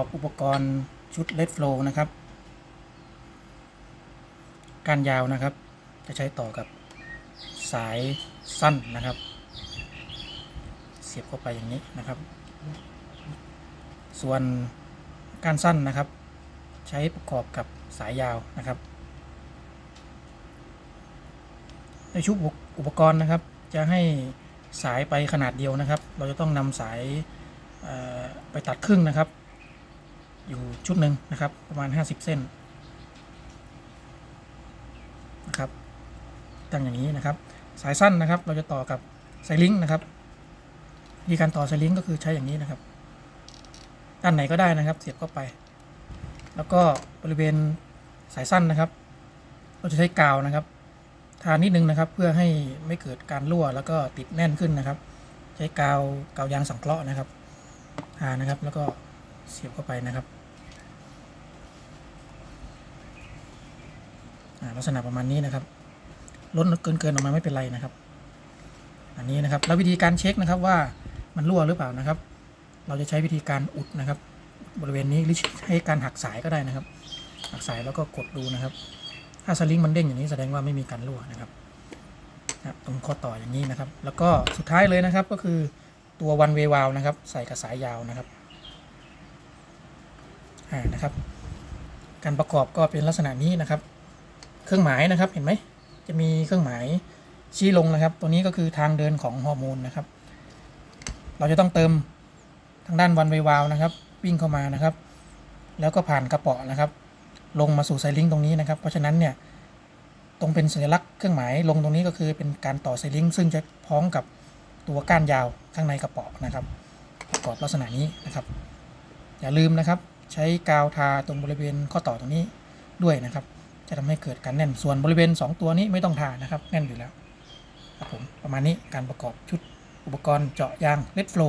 อบอุปกรณ์ชุด Red Flow นะครับการยาวนะครับ จะใช้ต่อกับสายสั้นนะครับ เสียบเข้าไปอย่างนี้นะครับ ส่วนการสั้นนะครับ ใช้ประกอบกับสายยาวนะครับ ในชุดอุปกรณ์นะครับ จะให้สายไปขนาดเดียวนะครับ เราจะต้องนำสายไปตัดครึ่งนะครับ อยู่ชุดหนึ่งนะครับ ประมาณ 50 เส้นนะครับตั้งอย่างนี้นะครับ สายสั้นนะครับ เราจะต่อกับสายลิงก์นะครับวิธีการต่อสายลิงก์ก็คือใช้อย่างนี้นะครับ ด้านไหนก็ได้นะครับ เสียบเข้าไป แล้วก็บริเวณสายสั้นนะครับ เราจะใช้กาวนะครับ ทานิดนึงนะครับ เพื่อให้ไม่เกิดการรั่วแล้วก็ติดแน่นขึ้นนะครับ ใช้กาวกาวยางสังเคราะห์นะครับทานะครับ แล้วก็เสียบเข้าไปนะครับอ่า ลักษณะประมาณนี้นะครับล้นเกินเกินออกมาไม่เป็นไรนะครับ อันนี้นะครับแล้ววิธีการเช็คนะครับว่ามันรั่วหรือเปล่านะครับ เราจะใช้วิธีการอุดนะครับ บริเวณนี้หรือใช้การหักสายก็ได้นะครับ หักสายแล้วก็กดดูนะครับ ถ้าสลิงมันเด้งอย่างนี้แสดงว่าไม่มีการรั่วนะครับตรงข้อต่ออย่างนี้นะครับ แล้วก็สุดท้ายเลยนะครับก็คือตัววันเววาลนะครับ ใส่กับสายยาวนะครับอ่านะครับ การประกอบก็เป็นลักษณะนี้นะครับ เครื่องหมายนะครับเห็นไหมจะมีเครื่องหมายชี้ลงนะครับ ตัวนี้ก็คือทางเดินของฮอร์โมนนะครับ เราจะต้องเติมทางด้านวันเววาลนะครับ วิ่งเข้ามานะครับ แล้วก็ผ่านกระเป๋อนะครับ ลงมาสู่ไซลิงก์ตรงนี้นะครับ เพราะฉะนั้นเนี่ยตรงเป็นสัญลักษณ์เครื่องหมายลงตรงนี้ก็คือเป็นการต่อไซลิงก์ซึ่งจะพ้องกับตัวก้านยาวข้างในกระเป๋อนะครับประกอบลักษณะนี้นะครับ อย่าลืมนะครับ ใช้กาวทาตรงบริเวณข้อต่อตรงนี้ด้วยนะครับ จะทำให้เกิดการแน่นส่วนบริเวณ 2 ตัวนี้ไม่ต้องทานะครับ แน่นอยู่แล้วครับผมประมาณนี้การประกอบชุดอุปกรณ์เจาะยางเลดโฟล